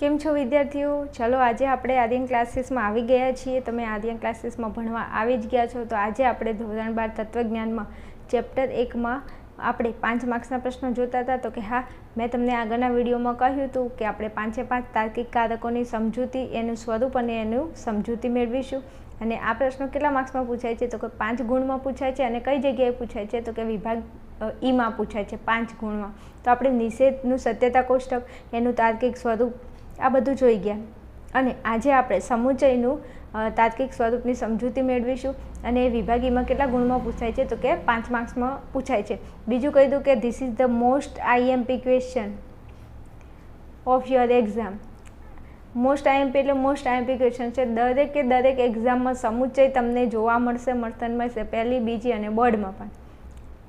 કેમ છો વિદ્યાર્થીઓ? ચલો આજે આપણે આર્યન ક્લાસીસમાં આવી ગયા છીએ. તમે આર્યન ક્લાસીસમાં ભણવા આવી જ ગયા છો. તો આજે આપણે ધોરણ બાર તત્વજ્ઞાનમાં ચેપ્ટર એકમાં આપણે પાંચ માર્ક્સના પ્રશ્નો જોતા હતા. તો કે હા, મેં તમને આગળના વિડીયોમાં કહ્યું હતું કે આપણે પાંચે પાંચ તાર્કિક કારકોની સમજૂતી, એનું સ્વરૂપ અને એનું સમજૂતી મેળવીશું. અને આ પ્રશ્નો કેટલા માર્ક્સમાં પૂછાય છે? તો કે પાંચ ગુણમાં પૂછાય છે અને કઈ જગ્યાએ પૂછાય છે? તો કે વિભાગ ઈમાં પૂછાય છે પાંચ ગુણમાં. તો આપણે નિષેધનું સત્યતા કોષ્ટક, એનું તાર્કિક સ્વરૂપ આ બધું જોઈ ગયા. અને આજે આપણે સમુચયનું તાર્કિક સ્વરૂપની સમજૂતી મેળવીશું અને એ વિભાગીમાં કેટલા ગુણમાં પૂછાય છે તો કે પાંચ માર્ક્સમાં પૂછાય છે. બીજું કહી દઉં કે this is the most IMP question of your exam most IMP એટલે મોસ્ટ આઈએમપી ક્વેશ્ચન છે. દરેકે દરેક એક્ઝામમાં સમુચય તમને જોવા મળશે મળતન મળશે, પહેલી, બીજી અને બોર્ડમાં પણ.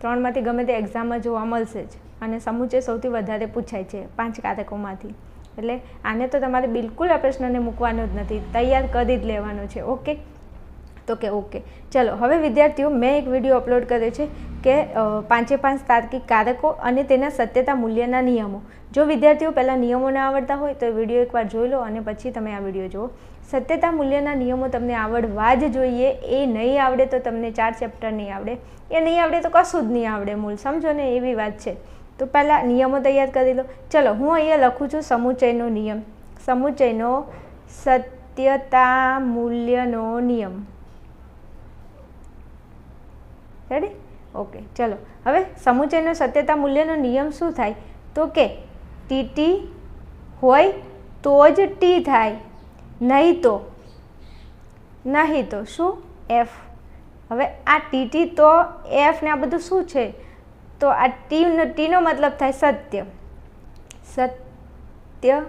ત્રણમાંથી ગમે તે એક્ઝામમાં જોવા મળશે જ. અને સમુચય સૌથી વધારે પૂછાય છે પાંચ કારકોમાંથી. એટલે આને તો તમારે બિલકુલ આ પ્રશ્નને મૂકવાનો જ નથી. તૈયાર કરી જ લેવાનો છે. ઓકે? તો કે ઓકે. ચલો, હવે વિદ્યાર્થીઓ, મેં એક વીડિયો અપલોડ કર્યો છે કે પાંચે પાંચ તાર્કિક કારકો અને તેના સત્યતા મૂલ્યના નિયમો. જો વિદ્યાર્થીઓ પહેલાં નિયમો ના આવડતા હોય, તો વીડિયો એકવાર જોઈ લો અને પછી તમે આ વીડિયો જુઓ. સત્યતા મૂલ્યના નિયમો તમને આવડવા જ જોઈએ. એ નહીં આવડે તો તમને ચાર ચેપ્ટર નહીં આવડે. એ નહીં આવડે તો કશું જ નહીં આવડે મૂળ. સમજો ને, એવી વાત છે. તો પહેલાં નિયમો તૈયાર કરી લો. ચલો, હું અહીંયા લખું છું સમુચયનો નિયમ. સમુચયનો સત્યતા મૂલ્યનો નિયમ. રેડી ઓકે ચલો. હવે સમુચયનો સત્યતા મૂલ્યનો નિયમ શું થાય? તો કે ટીટી હોય તો જ ટી થાય, નહીં તો નહીં તો શું? એફ હવે આ ટીટી તો એફ ને આ બધું શું છે? તો આ ટીનો ટીનો મતલબ થાય સત્ય. સત્ય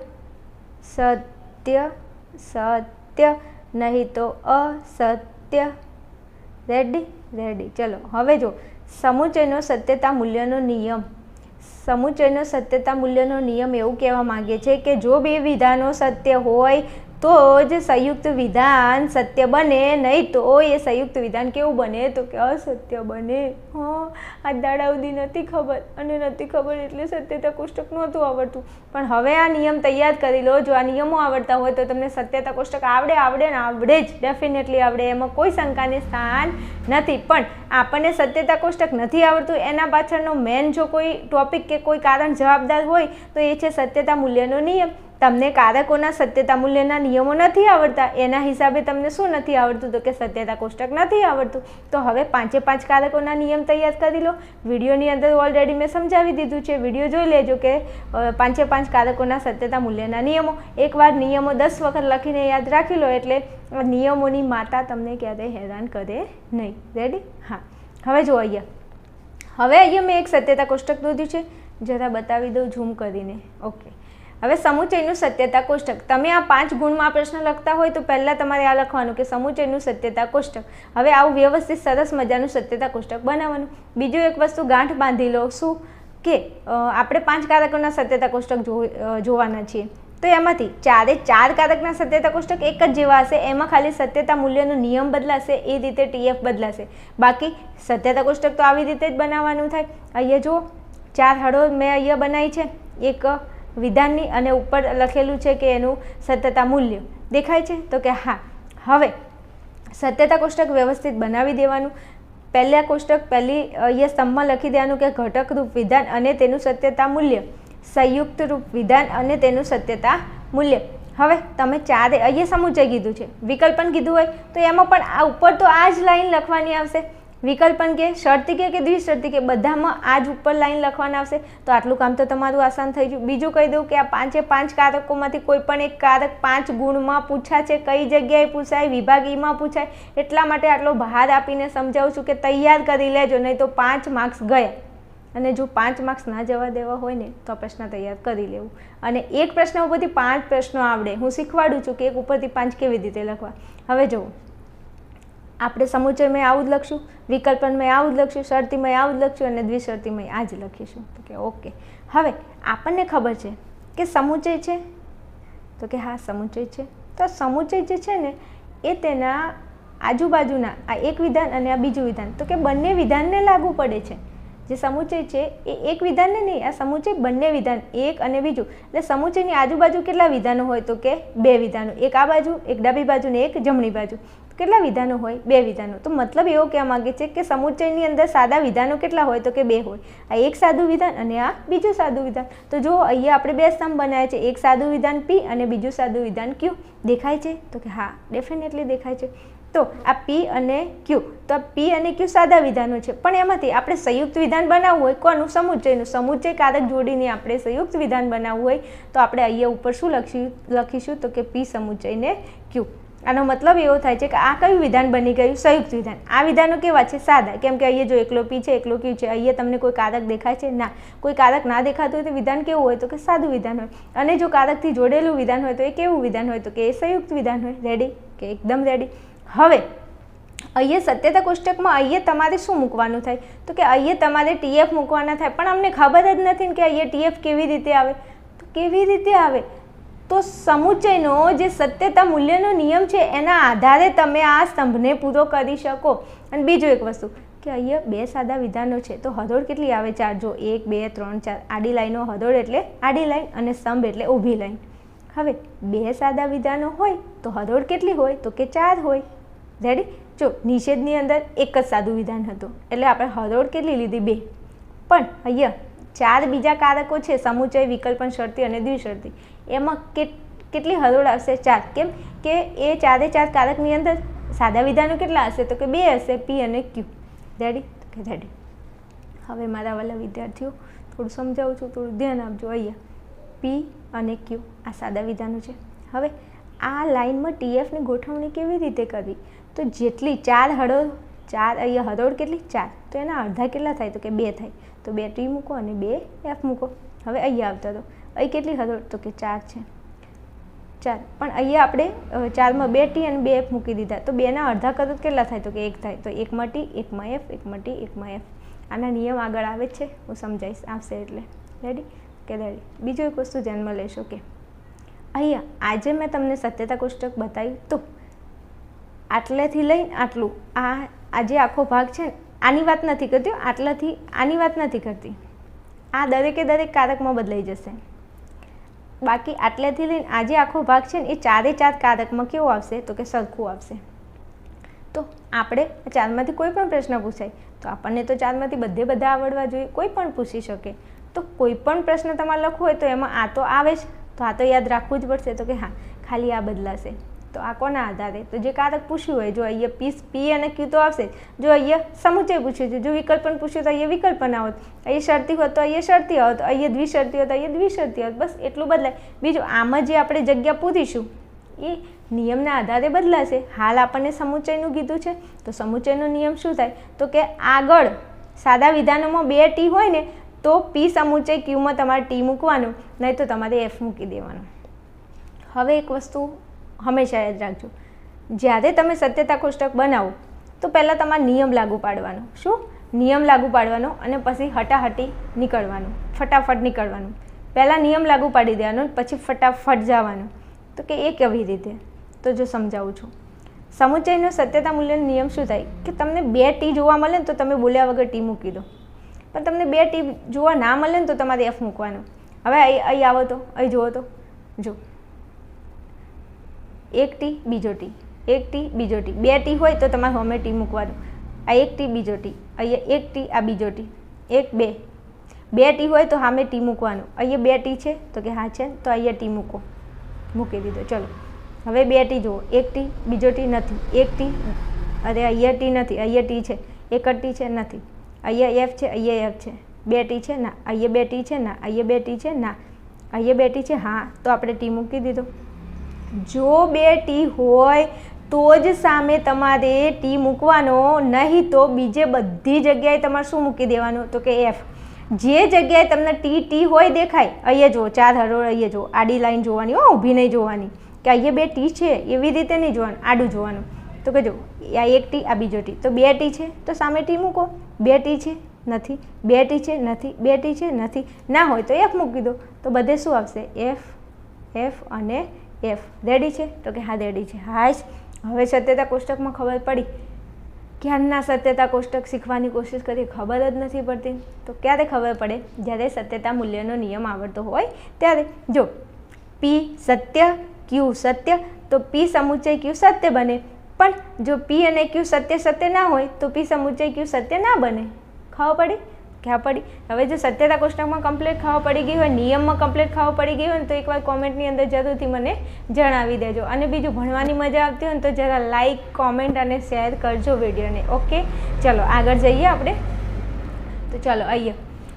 સત્ય સત્ય, નહીં તો અસત્ય. રેડી રેડી ચલો, હવે જો, સમુચયનો સત્યતા મૂલ્યનો નિયમ. સમુચયનો સત્યતા મૂલ્યનો નિયમ એવું કહેવા માંગે છે કે જો બે વિધાનો સત્ય હોય તો જ સંયુક્ત વિધાન સત્ય બને, નહીં તો એ સંયુક્ત વિધાન કેવું બને? તો કે અસત્ય બને. હા, આ દાડા સુધી નથી ખબર. અને નથી ખબર એટલે સત્યતા કોષ્ટક નહોતું આવડતું. પણ હવે આ નિયમ તૈયાર કરી લો. જો આ નિયમો આવડતા હોય તો તમને સત્યતા કોષ્ટક આવડે આવડે ને આવડે જ. ડેફિનેટલી આવડે. એમાં કોઈ શંકાને સ્થાન નથી. પણ આપણને સત્યતા કોષ્ટક નથી આવડતું. એના પાછળનો મેન જો કોઈ ટોપિક કે કોઈ કારણ જવાબદાર હોય, તો એ છે સત્યતા મૂલ્યનો નિયમ. તમને કારકોના સત્યતા મૂલ્યના નિયમો નથી આવડતા, એના હિસાબે તમને શું નથી આવડતું? તો કે સત્યતા કોષ્ટક નથી આવડતું. તો હવે પાંચે પાંચ કારકોના નિયમ તૈયાર કરી લો. વિડીયોની અંદર ઓલરેડી મેં સમજાવી દીધું છે. વીડિયો જોઈ લેજો કે પાંચે પાંચ કારકોના સત્યતા મૂલ્યના નિયમો. એકવાર નિયમો દસ વખત લખીને યાદ રાખી લો એટલે નિયમોની માતા તમને ક્યારેય હેરાન કરે નહીં. રેડી હા. હવે જો અહીંયા. હવે અહીંયા મેં એક સત્યતા કોષ્ટક દોધ્યું છે. જરા બતાવી દઉં ઝૂમ કરીને. ઓકે હવે સમુચયનું સત્યતા કોષ્ટક. તમે આ પાંચ ગુણમાં પ્રશ્ન લખતા હોય તો પહેલાં તમારે આ લખવાનું કે સમુચયનું સત્યતા કોષ્ટક. હવે આવું વ્યવસ્થિત સરસ મજાનું સત્યતા કોષ્ટક બનાવવાનું. બીજું એક વસ્તુ ગાંઠ બાંધી લો. શું? કે આપણે પાંચ કારકોના સત્યતા કોષ્ટક જોવાના છીએ. તો એમાંથી ચારે ચાર કારકના સત્યતા કોષ્ટક એક જ જેવા હશે. એમાં ખાલી સત્યતા મૂલ્યનો નિયમ બદલાશે, એ રીતે ટીએફ બદલાશે. બાકી સત્યતા કોષ્ટક તો આવી રીતે જ બનાવવાનું થાય. અહીંયા જુઓ, ચાર હળો મેં અહીંયા બનાવી છે. એક વિધાનની અને ઉપર લખેલું છે કે એનું સત્યતા મૂલ્ય. દેખાય છે? તો કે હા. હવે, સત્યતા કોષ્ટક વ્યવસ્થિત બનાવી દેવાનું. પહેલા કોષ્ટક પહેલી અહીંયા સ્તંભમાં લખી દેવાનું કે ઘટક રૂપ વિધાન અને તેનું સત્યતા મૂલ્ય. સંયુક્ત રૂપ વિધાન અને તેનું સત્યતા મૂલ્ય. હવે, તમે ચારે અહીંયા સમુચય કીધું છે. વિકલ્પન કીધું હોય તો એમાં પણ આ ઉપર તો આ જ લાઈન લખવાની આવશે. વિકલ્પન કે શર્તિકે કે દ્વિશર્તિકે, બધામાં આ જ ઉપર લાઈન લખવાના આવશે. તો આટલું કામ તો તમારું આસાન થઈ ગયું. બીજું કહી દઉં કે આ પાંચે પાંચ કારકોમાંથી કોઈ પણ એક કારક પાંચ ગુણમાં પૂછા છે, કઈ જગ્યાએ પૂછાય, વિભાગીમાં પૂછાય, એટલા માટે આટલો ભાર આપીને સમજાવું છું કે તૈયાર કરી લેજો, નહીં તો પાંચ માર્ક્સ ગયા. અને જો પાંચ માર્ક્સ ના જવા દેવા હોય ને, તો પ્રશ્ન તૈયાર કરી લેવું. અને એક પ્રશ્ન ઉપરથી પાંચ પ્રશ્નો આવડે. હું શીખવાડું છું કે એક ઉપરથી પાંચ કેવી રીતે લખવા. હવે જુઓ. આપણે સમુચયમાં આવું જ લખશું, વિકલ્પનમય આવું જ લખશું, શરતીમય આવું જ લખશું અને દ્વિશરતીમય આ જ લખીશું. તો કે ઓકે હવે આપણને ખબર છે કે સમુચય છે? તો કે હા, સમુચય છે. તો સમુચય જે છે ને, એ તેના આજુબાજુના, આ એક વિધાન અને આ બીજું વિધાન. તો કે બંને વિધાનને લાગુ પડે છે. જે સમુચય છે, એ એક વિધાનને નહીં, આ સમુચય બંને વિધાન, એક અને બીજું. એટલે સમુચયની આજુબાજુ કેટલા વિધાનો હોય? તો કે બે વિધાનો. એક આ બાજુ, એક ડાબી બાજુ ને એક જમણી બાજુ. કેટલા વિધાનો હોય? બે વિધાનો. તો મતલબ એવો કહેવા માગે છે કે સમુચ્ચયની અંદર સાદા વિધાનો કેટલા હોય તો કે બે હોય? આ એક સાદું વિધાન અને આ બીજું સાદું વિધાન. તો જો અહીંયા આપણે બે સ્તંભ બનાવ્યા છે, એક સાદું વિધાન પી અને બીજું સાદું વિધાન ક્યુ દેખાય છે? તો કે હા ડેફિનેટલી દેખાય છે. તો આ પી અને ક્યુ તો આ પી અને ક્યુ સાદા વિધાનો છે. પણ એમાંથી આપણે સંયુક્ત વિધાન બનાવવું હોય કોનું? સમુચ્ચયનું. સમુચય કારક જોડીને આપણે સંયુક્ત વિધાન બનાવવું હોય તો આપણે અહીંયા ઉપર શું લખી લખીશું? તો કે પી સમુચ્ચયને ક્યુ આનો મતલબ એવો થાય છે કે આ કયું વિધાન બની ગયું? સંયુક્ત વિધાન. આ વિધાનો કેવા છે? સાદા. કેમ કે અહીંયા જો એકલો પી છે, એકલો ક્યુ છે, અહીંયા તમને કોઈ કારક દેખાય છે? ના. કોઈ કારક ના દેખાતું હોય તો વિધાન કેવું હોય? તો કે સાદું વિધાન હોય. અને જો કારકથી જોડેલું વિધાન હોય તો એ કેવું વિધાન હોય? તો કે એ સંયુક્ત વિધાન હોય. રેડી કે એકદમ રેડી હવે, અહીંયા સત્યતા કોષ્ટકમાં અહીંયા તમારે શું મૂકવાનું થાય? તો કે અહીંયા તમારે ટીએફ મૂકવાના થાય. પણ અમને ખબર જ નથી કે અહીંયા ટીએફ કેવી રીતે આવે? તો કેવી રીતે આવે? તો સમુચયનો જે સત્યતા મૂલ્યનો નિયમ છે, એના આધારે તમે આ સ્તંભને પૂરો કરી શકો. અને બીજું એક વસ્તુ, કે અહીંયા બે સાદા વિધાનો છે, તો હરોળ કેટલી આવે ચાર? જો એક, બે, ત્રણ, ચાર, આડી લાઈનો હરોળ એટલે આડી લાઈન અને સ્તંભ એટલે ઊભી લાઈન. હવે બે સાદા વિધાનો હોય તો હરોળ કેટલી હોય? તો કે ચાર હોય? રેડી જો નિષેધની અંદર એક જ સાદું વિધાન હતું, એટલે આપણે હરોળ કેટલી લીધી? બે. પણ અહીંયા ચાર બીજા કારકો છે, સમુચય, વિકલ્પન, શરતી અને દ્વિશરતી. એમાં કેટલી હરોળ આવશે ચાર. કેમ કે એ ચારે ચાર કારકની અંદર સાદા વિધાનો કેટલા હશે? તો કે બે હશે પી અને ક્યુ રેડી કે રેડી હવે મારા વાલા વિદ્યાર્થીઓ, થોડું સમજાવું છું, થોડું ધ્યાન આપજો. અહીંયા પી અને ક્યુ આ સાદા વિધાનો છે. હવે આ લાઇનમાં ટીએફની ગોઠવણી કેવી રીતે કરવી? તો જેટલી ચાર હરોળ, ચાર અહીંયા હરોળ કેટલી? ચાર. તો એના અડધા કેટલા થાય? તો કે બે થાય. તો બે ટી મૂકો અને બે એફ મૂકો. હવે અહીંયા આવતા તો. અહીં કેટલી હતો તો કે ચાર છે. ચાર. પણ અહીંયા આપણે ચારમાં બે ટી અને બે એફ મૂકી દીધા. તો બેના અડધા કરો કેટલા થાય? તો કે એક થાય. તો એકમાં ટી, એકમાં એફ એકમાં ટી, એકમાં એફ આના નિયમ આગળ આવે છે. હું સમજાવીશ. આવશે એટલે. રેડી કે રેડી બીજું એક વસ્તુ ધ્યાનમાં લેશો કે અહીંયા આજે મેં તમને સત્યતા કોષ્ટક બતાવ્યું તો. આટલેથી લઈને આટલું. આ આજે આખો ભાગ છે આની વાત નથી કરતી આટલાથી આની વાત નથી કરતી. આ દરેકે દરેક કારકમાં બદલાઈ જશે. બાકી આટલેથી લઈને આજે આખો ભાગ છે ને એ ચારે ચાર કારકમાં કેવો આવશે? તો કે સરખું આવશે. તો આપણે ચારમાંથી કોઈ પણ પ્રશ્ન પૂછાય, તો આપણને તો ચારમાંથી બધે બધા આવડવા જોઈએ. કોઈ પણ પૂછી શકે. તો કોઈ પણ પ્રશ્ન તમારે લખવો હોય તો એમાં આ તો આવે જ. તો આ તો યાદ રાખવું જ પડશે. તો કે હા, ખાલી આ બદલાશે. તો આ કોના આધારે? તો જે કારક પૂછ્યું હોય, જો અહીંયા પીસ પી અને ક્યુ તો આવશે. જો અહીંયા સમુચય પૂછ્યું છે, જો વિકલ્પન પૂછ્યું તો અહીંયા વિકલ્પન આવત. અહીંયા શરતી હોત તો અહીંયા શરતી આવત. અહીંયા દ્વિશરતી હોત અહીંયા દ્વિશરતી આવત. બસ એટલું બદલાય. બીજું, આમાં જે આપણે જગ્યા પૂરીશું, એ નિયમના આધારે બદલાશે. હાલ આપણને સમુચયનું કીધું છે. તો સમુચયનો નિયમ શું થાય? તો કે આગળ સાદા વિધાનોમાં બે ટી હોય ને, તો પી સમુચય ક્યુમાં તમારે ટી મૂકવાનું, નહીં તો તમારે એફ મૂકી દેવાનું. હવે એક વસ્તુ હંમેશા યાદ રાખજો. જ્યારે તમે સત્યતા કોષ્ટક બનાવો, તો પહેલાં તમારે નિયમ લાગુ પાડવાનો. શું? નિયમ લાગુ પાડવાનો અને પછી હટાહટી નીકળવાનું, ફટાફટ નીકળવાનું. પહેલાં નિયમ લાગુ પાડી દેવાનો પછી ફટાફટ જવાનું. તો કે એ કેવી રીતે. તો જો સમજાવું છું. સમુચ્ચયનો સત્યતા મૂલ્યનો નિયમ શું થાય? કે તમને બે ટી જોવા મળે ને તો તમે બોલ્યા વગર ટી મૂકી દો. પણ તમને બે ટી જોવા ના મળે ને તો તમારે એફ મૂકવાનું. હવે અહીં આવો તો, અહીં જુઓ તો. જો. એક ટી, બીજો ટી. એક ટી, બીજો ટી. બે ટી હોય તો તમારે હોમે ટી મૂકવાનું. આ એક ટી, બીજો ટી. અહીંયા એક ટી, આ બીજો ટી. એક, બે. બે ટી હોય તો સામે ટી મૂકવાનું. અહીંયા બે ટી છે તો કે હા છે તો અહીંયા ટી મૂકો. મૂકી દીધો. ચલો. હવે બે ટી જુઓ. એક ટી, બીજો ટી નથી. એક ટી, અરે અહીંયા ટી નથી. અહીંયા ટી છે. એક ટી છે, નથી. અહીંયા એફ છે, અહીંયા એફ છે. બે ટી છે, ના. અહીંયા બે ટી છે, ના. અહીંયા બે ટી છે, ના. અહીંયા બે ટી છે, હા. તો આપણે ટી મૂકી દીધો. જો બે ટી હોય, તો જ સામે તમારે ટી મૂકવાનો. નહીં તો બીજે બધી જગ્યાએ તમારે શું મૂકી દેવાનું? તો કે એફ જે જગ્યાએ તમને ટી ટી હોય દેખાય, અહીંયા જુઓ, ચાર હરોળ અહીંયા જુઓ, આડી લાઈન જોવાની, હો, ઊભી નહીં જોવાની. કે અહીંયા બે ટી છે, એવી રીતે નહીં જોવાનું, આડું જોવાનું. તો કે જો, આ એક ટી, આ બીજો ટી. તો બે ટી છે, તો સામે ટી મૂકો. બે ટી છે, નથી. બે ટી છે, નથી. બે ટી છે, નથી. ના હોય તો એફ મૂકી દો. તો બધે શું આવશે? એફ એફ અને એફ રેડી છે? તો કે, હા રેડી છે. હાશ હવે સત્યતા કોષ્ટકમાં ખબર પડી. ક્યારના સત્યતા કોષ્ટક શીખવાની કોશિશ કરી ખબર જ નથી પડતી. તો ક્યારે ખબર પડે? જ્યારે સત્યતા મૂલ્યનો નિયમ આવડતો હોય ત્યારે. જો પી સત્ય ક્યુ સત્ય, તો પી સમુચય ક્યુ સત્ય બને. પણ જો પી અને ક્યુ સત્ય સત્ય ના હોય, તો પી સમુચય ક્યુ સત્ય ના બને. ખબર પડી? ખ્યાલ પડી. હવે જો સત્યતા કોષ્ટકમાં કમ્પ્લેટ ખાવા પડી ગઈ હોય, નિયમમાં કમ્પ્લેટ ખાવા પડી ગઈ હોય તો એકવાર કોમેન્ટની અંદર જરૂરથી મને જણાવી દેજો. અને બીજું, ભણવાની મજા આવતી હોય ને તો જરા લાઈક કોમેન્ટ અને શેર કરજો વિડીયોને. ઓકે ચલો, આગળ જઈએ આપણે. તો ચલો, અહીંયા.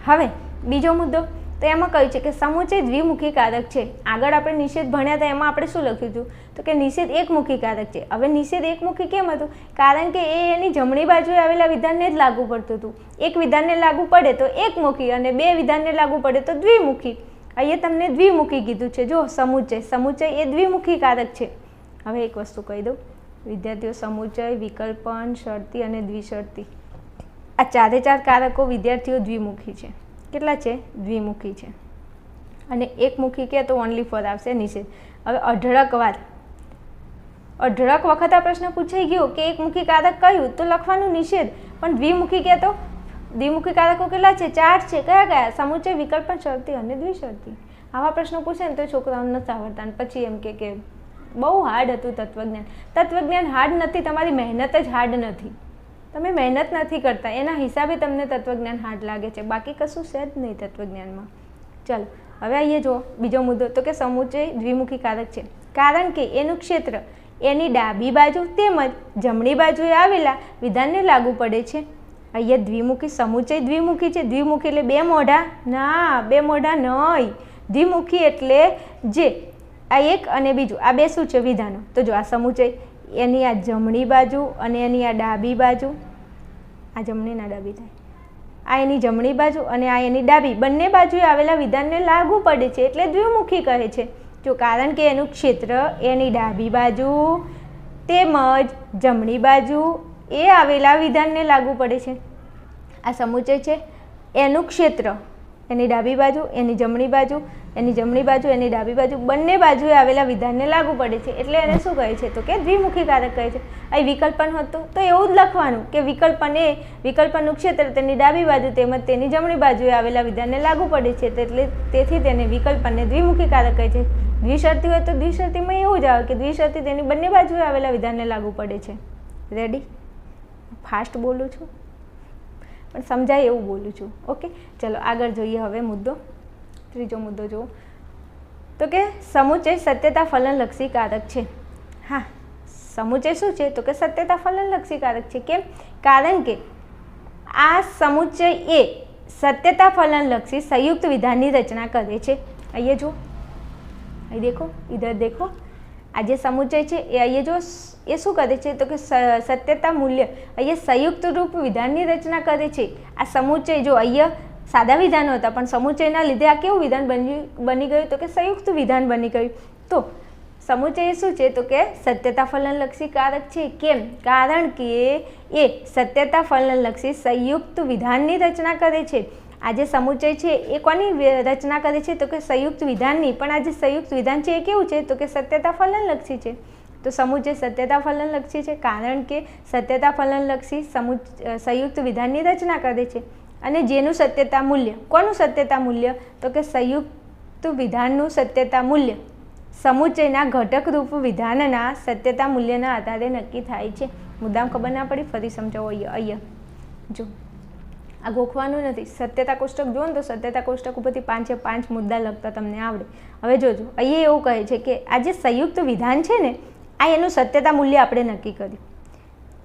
હવે, બીજો મુદ્દો. તો એમાં કહ્યું છે કે સમુચય દ્વિમુખી કારક છે. આગળ આપણે નિષેધ ભણ્યા હતા, એમાં આપણે શું લખ્યું હતું? તો કે નિષેધ એકમુખી કારક છે. હવે નિષેધ એકમુખી કેમ હતું? કારણ કે એ એની જમણી બાજુએ આવેલા વિધાનને જ લાગુ પડતું હતું. એક વિધાનને લાગુ પડે તો એકમુખી અને બે વિધાનને લાગુ પડે તો દ્વિમુખી. અહીંયા તમને દ્વિમુખી કીધું છે. જો સમુચય સમુચય એ દ્વિમુખી કારક છે. હવે એક વસ્તુ કહી દઉં. વિદ્યાર્થીઓ સમુચય વિકલ્પન, શરતી અને દ્વિશરતી. આ ચારે ચાર કારકો વિદ્યાર્થીઓ દ્વિમુખી છે. કેટલા છે? દ્વિમુખી છે. અને એકમુખી કે તો ઓનલી ફોર આવશે નિષેધ હવે અઢળક વાર અઢળક વખત આ પ્રશ્ન પૂછાઈ ગયો કે એકમુખી કારક કયું? તો લખવાનું નિષેધ પણ દ્વિમુખી કે તો? દ્વિમુખી કારકો કેટલા છે? ચાર છે. કયા કયા? સમુચય પણ શરતી અને દ્વિશરતી. આવા પ્રશ્નો પૂછે ને તો છોકરાઓને નથી આવડતા પછી એમ કે બહુ હાર્ડ હતું તત્વજ્ઞાન. તત્વજ્ઞાન હાર્ડ નથી, તમારી મહેનત જ હાર્ડ નથી. તમે મહેનત નથી કરતા, એના હિસાબે તમને તત્વજ્ઞાન હાર્ડ લાગે છે. બાકી કશું છે જ નહીં તત્વજ્ઞાનમાં. ચાલો, હવે આવીએ જો બીજો મુદ્દો, તો કે સમુચય દ્વિમુખી કારક છે. કારણ કે એનું ક્ષેત્ર એની ડાબી બાજુ તેમજ જમણી બાજુએ આવેલા વિધાનને લાગુ પડે છે. અહીંયા દ્વિમુખી સમુચય દ્વિમુખી છે. દ્વિમુખી એટલે બે મોઢા? ના, બે મોઢા નહીં. દ્વિમુખી એટલે જે આ એક અને બીજું, આ બે શું છે? વિધાનો. તો જો આ સમુચય એની આ જમણી બાજુ અને એની આ ડાબી બાજુ. આ જમણી ના ડાબી થાય. આ એની જમણી બાજુ અને આ એની ડાબી. બંને બાજુએ આવેલા વિધાનને લાગુ પડે છે એટલે દ્વિમુખી કહે છે. જો કારણ કે એનું ક્ષેત્ર એની ડાબી બાજુ તેમજ જમણી બાજુ એ આવેલા વિધાનને લાગુ પડે છે. આ સમુચય છે. એનું ક્ષેત્ર એની ડાબી બાજુ, એની જમણી બાજુ, એની જમણી બાજુ, એની ડાબી બાજુ, બંને બાજુએ આવેલા વિધાનને લાગુ પડે છે. એટલે એને શું કહે છે તો કે દ્વિમુખી કારક કહે છે. અહીં વિકલ્પન હતું તો એવું જ લખવાનું કે વિકલ્પન એ વિકલ્પનનું ક્ષેત્ર તેની ડાબી બાજુ તેમજ તેની જમણી બાજુએ આવેલા વિધાનને લાગુ પડે છે. એટલે તેથી તેને વિકલ્પનને દ્વિમુખી કારક કહે છે. દ્વિશરતી હોય તો દ્વિશરતીમાં એવું જ આવે કે દ્વિશરતી તેની બંને બાજુએ આવેલા વિધાનને લાગુ પડે છે. રેડી ફાસ્ટ બોલું છું. પણ સમજાય એવું બોલું છું. ઓકે ચલો, આગળ જોઈએ હવે મુદ્દો. ત્રીજો મુદ્દો જુઓ. તો કે સમુચય સત્યતા ફલનલક્ષી કારક છે. હા, સમુચય શું છે? તો કે સત્યતા ફલનલક્ષી કારક છે. કેમ? કારણ કે આ સમુચય એ સત્યતા ફલનલક્ષી સંયુક્ત વિધાનની રચના કરે છે. અહીંયા જુઓ. અહીં દેખો ઇધર દેખો. આ જે સમુચય છે, એ અહીંયા જો એ શું કરે છે? તો કે સત્યતા મૂલ્ય, અહીંયા સંયુક્ત રૂપ વિધાનની રચના કરે છે. આ સમુચય જો અહીંયા સાદા વિધાનો હતા, પણ સમુચયના લીધે આ કેવું વિધાન બની બની ગયું? તો કે સંયુક્ત વિધાન બની ગયું. તો સમુચય શું છે? તો કે સત્યતા ફલનલક્ષી કારક છે. કેમ? કારણ કે એ સત્યતા ફલનલક્ષી સંયુક્ત વિધાનની રચના કરે છે. આ જે સમુચય છે, એ કોની રચના કરે છે? તો કે સંયુક્ત વિધાનની. પણ આ જે સંયુક્ત વિધાન છે એ કેવું છે? તો કે સત્યતા ફલનલક્ષી છે. તો સમુચય સત્યતા ફલનલક્ષી છે, કારણ કે સત્યતા ફલનલક્ષી સમુ સંયુક્ત વિધાનની રચના કરે છે. અને જેનું સત્યતા મૂલ્ય? કોનું સત્યતા મૂલ્ય? તો કે સંયુક્ત વિધાનનું સત્યતા મૂલ્ય. સમુચયના ઘટકરૂપ વિધાનના સત્યતા મૂલ્યના આધારે નક્કી થાય છે. મુદ્દામ ખબર ના પડી, ફરી સમજાવો અહીંયા જો. આ ગોખવાનું નથી. સત્યતા કોષ્ટક જુઓ ને તો સત્યતા કોષ્ટક ઉપરથી પાંચે પાંચ મુદ્દા લખતા તમને આવડે. હવે જોજો, અહીંયા એવું કહે છે કે આ જે સંયુક્ત વિધાન છે ને, આ એનું સત્યતા મૂલ્ય આપણે નક્કી કર્યું.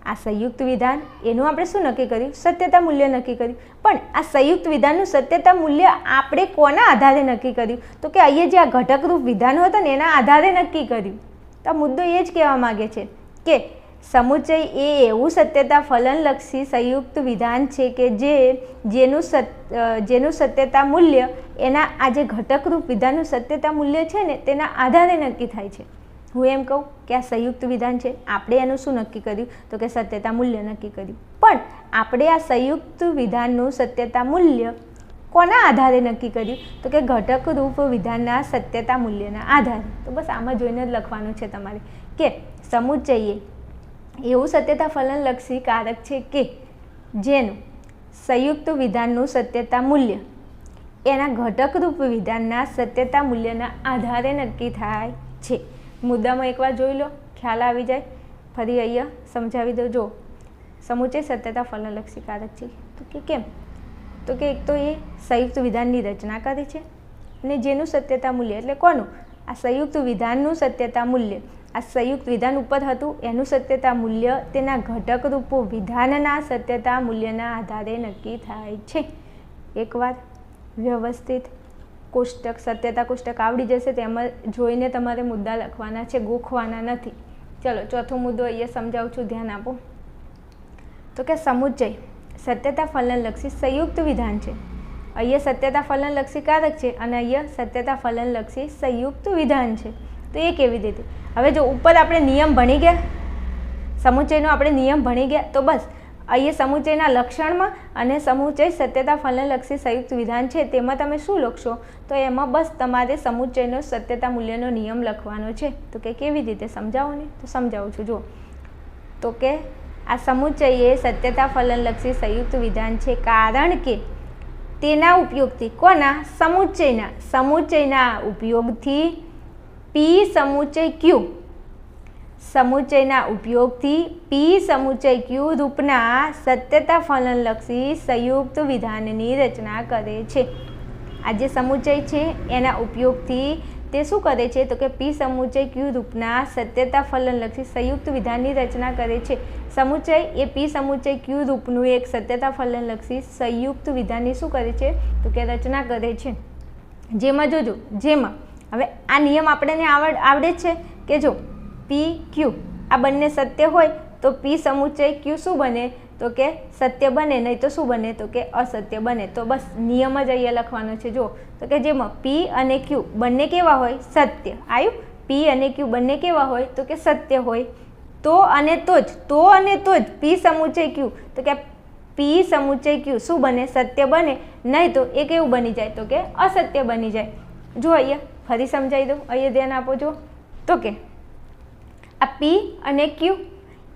આ સંયુક્ત વિધાન, એનું આપણે શું નક્કી કર્યું? સત્યતા મૂલ્ય નક્કી કર્યું. પણ આ સંયુક્ત વિધાનનું સત્યતા મૂલ્ય આપણે કોના આધારે નક્કી કર્યું? તો કે અહીંયા જે આ ઘટકરૂપ વિધાનો હતા ને, એના આધારે નક્કી કર્યું. તો આ મુદ્દો એ જ કહેવા માગે છે કે સમુચય એ એવું સત્યતા ફલનલક્ષી સંયુક્ત વિધાન છે કે જે જેનું જેનું સત્યતા મૂલ્ય એના આ જે ઘટકરૂપ વિધાનનું સત્યતા મૂલ્ય છે ને તેના આધારે નક્કી થાય છે. હું એમ કહું કે આ સંયુક્ત વિધાન છે. આપણે એનું શું નક્કી કર્યું? તો કે સત્યતા મૂલ્ય નક્કી કર્યું. પણ આપણે આ સંયુક્ત વિધાનનું સત્યતા મૂલ્ય કોના આધારે નક્કી કર્યું? તો કે ઘટકરૂપ વિધાનના સત્યતા મૂલ્યના આધારે. તો બસ આમાં જોઈને જ લખવાનું છે તમારે કે સમુચયે એવું સત્યતા ફલનલક્ષી કારક છે કે જેનું સંયુક્ત વિધાનનું સત્યતા મૂલ્ય. એના ઘટકરૂપ વિધાનના સત્યતા મૂલ્યના આધારે નક્કી થાય છે. મુદ્દામાં એકવાર જોઈ લો, ખ્યાલ આવી જાય. ફરી અહીંયા સમજાવી દો. જો સમુચય સત્યતા ફલનલક્ષી કારક છે. તો કે કેમ? તો કે એક તો એ સંયુક્ત વિધાનની રચના કરે છે અને જેનું સત્યતા મૂલ્ય, એટલે કોનું? આ સંયુક્ત વિધાનનું સત્યતા મૂલ્ય. આ સંયુક્ત વિધાન ઉપર હતું. એનું સત્યતા મૂલ્ય, તેના ઘટક રૂપો વિધાનના સત્યતા મૂલ્યના આધારે નક્કી થાય છે. એકવાર વ્યવસ્થિત કોષ્ટક, સત્યતા કોષ્ટક આવડી જશે, તેમાં જોઈને તમારે મુદ્દા લખવાના છે, ગોખવાના નથી. ચલો, ચોથો મુદ્દો અહીંયા સમજાવું છું. ધ્યાન આપો. તો કે સમુચ્ચય. સત્યતા ફલનલક્ષી સંયુક્ત વિધાન છે. અહીંયા સત્યતા ફલનલક્ષી કારક છે અને અહીંયા સત્યતા ફલનલક્ષી સંયુક્ત વિધાન છે. તો એ કેવી રીતે? હવે જો ઉપર આપણે નિયમ ભણી ગયા, સમુચયનો આપણે નિયમ ભણી ગયા, તો બસ. અહીંયા સમુચયના લક્ષણમાં અને સમુચય સત્યતા ફલનલક્ષી સંયુક્ત વિધાન છે, તેમાં તમે શું લખશો? તો એમાં બસ તમારે સમુચ્ચયનો સત્યતા મૂલ્યનો નિયમ લખવાનો છે. તો કે કેવી રીતે? સમજાવો ને? તો સમજાવું છું. જુઓ. તો કે આ સમુચ્ચય એ સત્યતા ફલનલક્ષી સંયુક્ત વિધાન છે, કારણ કે તેના ઉપયોગથી કોના? સમુચ્ચયના સમુચ્ચયના ઉપયોગથી પી સમુચય ક્યુ સમુચયના ઉપયોગથી પી સમુચય ક્યુ રૂપના સત્યતા ફલનલક્ષી સંયુક્ત વિધાનની રચના કરે છે. આ જે સમુચય છે, એના ઉપયોગથી તે શું કરે છે? તો કે પી સમુચય ક્યુ રૂપના સત્યતા ફલનલક્ષી સંયુક્ત વિધાનની રચના કરે છે. સમુચય એ પી સમુચય ક્યુ રૂપનું એક સત્યતા ફલનલક્ષી સંયુક્ત વિધાનની શું કરે છે? તો કે રચના કરે છે. જેમાં જોજો, જેમાં હવે આ નિયમ આપણને આવડ, આવડે છે કે જો પી ક્યુ આ બંને સત્ય હોય તો પી સમુચય ક્યુ શું બને? તો કે સત્ય બને, નહીં તો શું બને? તો કે અસત્ય બને. તો બસ નિયમ જ અહીંયા લખવાનો છે. જો તો કે જેમાં પી અને ક્યુ બંને કેવા હોય? સત્ય. આવ્યું પી અને ક્યુ બંને કેવા હોય? તો કે સત્ય હોય. તો અને તો જ, તો અને તો જ પી સમુચય ક્યુ તો કે પી સમુચય ક્યુ શું બને? સત્ય બને. નહીં તો એ કેવું બની જાય? તો કે અસત્ય બની જાય. જો અહીંયા. ફરી સમજાવી દઉં? અહીંયા ધ્યાન આપો છો તો કે, આ પી અને ક્યુ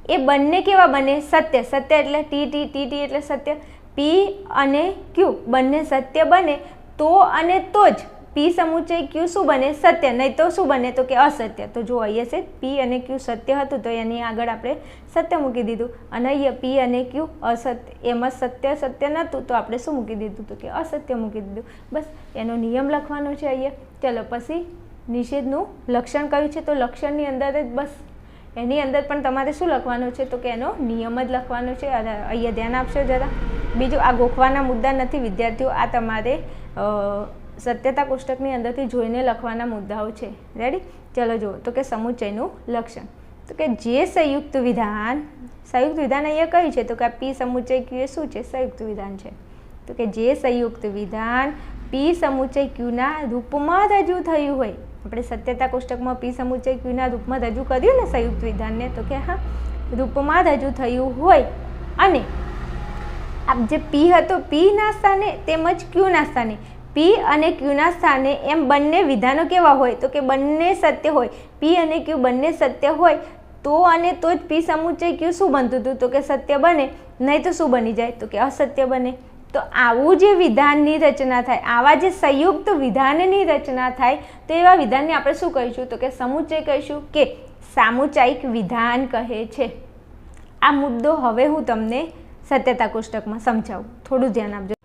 એ બંને કેવા બને? સત્ય. સત્ય એટલે ટી ટી ટી ટી એટલે સત્ય. પી અને ક્યુ બંને સત્ય બને. તો અને તો જ. પી સમુચય ક્યુ શું બને? સત્ય. નહીં તો શું બને? તો કે અસત્ય. તો જો અહીંયા છે પી અને ક્યુ સત્ય હતું, તો એની આગળ આપણે સત્ય મૂકી દીધું. અને અહીંયા પી અને ક્યુ અસત્ય. એમાં સત્ય સત્ય નહોતું, તો આપણે શું મૂકી દીધું? તો કે અસત્ય મૂકી દીધું. બસ, એનો નિયમ લખવાનો છે અહીંયા. ચલો, પછી નિષેધનું લક્ષણ કયું છે? તો લક્ષણની અંદર જ બસ. એની અંદર પણ તમારે શું લખવાનું છે? તો કે એનો નિયમ જ લખવાનો છે. અહીંયા ધ્યાન આપશો જરા. બીજું, આ ગોખવાના મુદ્દા નથી, વિદ્યાર્થીઓ, આ તમારે સત્યતા કોષ્ટકની અંદરથી જોઈને લખવાના મુદ્દાઓ છે. રેડી ચલો જુઓ. તો કે સમુચયનું લક્ષણ. તો કે જે સંયુક્ત વિધાન સંયુક્ત વિધાન અહીંયા કહ્યું છે? તો કે આ પી સમુચ્ચય ક્યુ એ શું છે? સંયુક્ત વિધાન છે. તો કે જે સંયુક્ત વિધાન પી સમુચય ક્યુના રૂપમાં રજૂ થયું હોય. આપણે સત્યતા કોષ્ટકમાં પી સમુચય ક્યુના રૂપમાં રજૂ કર્યું ને સંયુક્ત વિધાનને? તો કે હા, રૂપમાં રજૂ થયું હોય. અને આ જે પી હતો પીના સ્થાને તેમજ ક્યુના સ્થાને પી અને ક્યુના સ્થાને એમ બંને વિધાનો કેવા હોય? તો કે બંને સત્ય હોય. પી અને ક્યુ બંને સત્ય હોય, તો અને તો જ પી સમુચય ક્યુ શું બનતું હતું? તો કે સત્ય બને, નહીં તો શું બની જાય? તો કે અસત્ય બને. તો આવું જે વિધાનની રચના થાય, આવા જે સંયુક્ત વિધાનની રચના થાય, તો એવા વિધાનને આપણે શું કહીશું? તો કે સમુચય કહીશું કે સામુચાયિક વિધાન કહે છે. આ મુદ્દો હવે હું તમને સત્યતા કોષ્ટકમાં સમજાવું. થોડું ધ્યાન આપજો.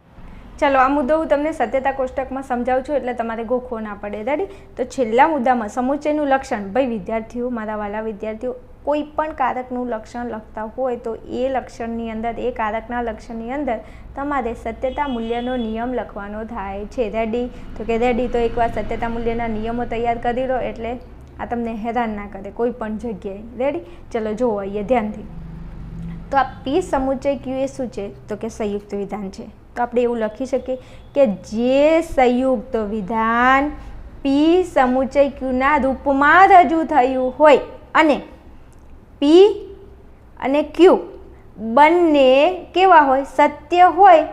ચલો, આ મુદ્દો હું તમને સત્યતા કોષ્ટકમાં સમજાવું છું એટલે તમારે ગોખવો ના પડે. રેડી તો છેલ્લા મુદ્દામાં સમુચયનું લક્ષણ. ભાઈ, વિદ્યાર્થીઓ, મારા વાલા વિદ્યાર્થીઓ, કોઈ પણ કારકનું લક્ષણ લખતા હોય તો એ લક્ષણની અંદર, એ કારકના લક્ષણની અંદર તમારે સત્યતા મૂલ્યનો નિયમ લખવાનો થાય છે. રેડી તો કે રેડી તો એકવાર સત્યતા મૂલ્યના નિયમો તૈયાર કરી લો એટલે આ તમને હેરાન ના કરે કોઈ પણ જગ્યાએ. રેડી ચલો, જોવો અહીંયા ધ્યાનથી. તો આ પી સમુચય ક્યુ એ શું છે? તો કે સંયુક્ત વિધાન છે. તો આપણે એવું લખી શકીએ કે જે સંયુક્ત વિધાન પી સમુચય ક્યુના રૂપમાં રજૂ થયું હોય અને પી અને ક્યુ બંને કેવા હોય? સત્ય હોય.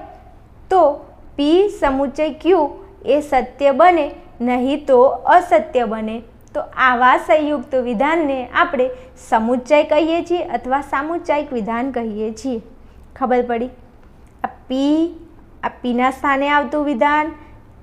તો પી સમુચય ક્યુ એ સત્ય બને, નહીં તો અસત્ય બને. તો આવા સંયુક્ત વિધાનને આપણે સમુચ્ચય કહીએ છીએ અથવા સામુચ્ચાયિક વિધાન કહીએ છીએ. ખબર પડી? આ પી આ પીના સ્થાને આવતું વિધાન,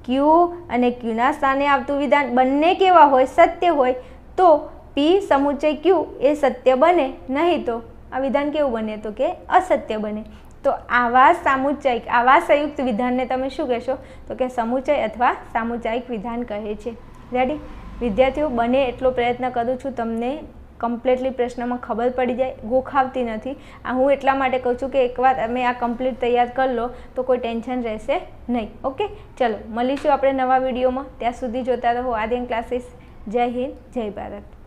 ક્યુ અને ક્યુના સ્થાને આવતું વિધાન બંને કેવા હોય, સત્ય હોય, તો પી સમુચય ક્યુ એ સત્ય બને, નહીં તો આ વિધાન કેવું બને તો કે અસત્ય બને. તો આવા સામુચાયિક આવા સંયુક્ત વિધાનને તમે શું કહેશો? તો કે સમુચય અથવા સામુચાયિક વિધાન કહે છે. રેડી વિદ્યાર્થીઓ, બને એટલો પ્રયત્ન કરું છું તમને કમ્પ્લીટલી પ્રશ્નમાં ખબર પડી જાય, ગોખાવતી નથી. આ હું એટલા માટે કહું છું કે એકવાર તમે આ કમ્પ્લીટ તૈયાર કરી લો, તો કોઈ ટેન્શન રહેશે નહીં, ઓકે? ચલો, મળીશું આપણે નવા વિડીયોમાં. ત્યાં સુધી જોતા રહો આર્યન ક્લાસીસ જય હિન્દ, જય ભારત.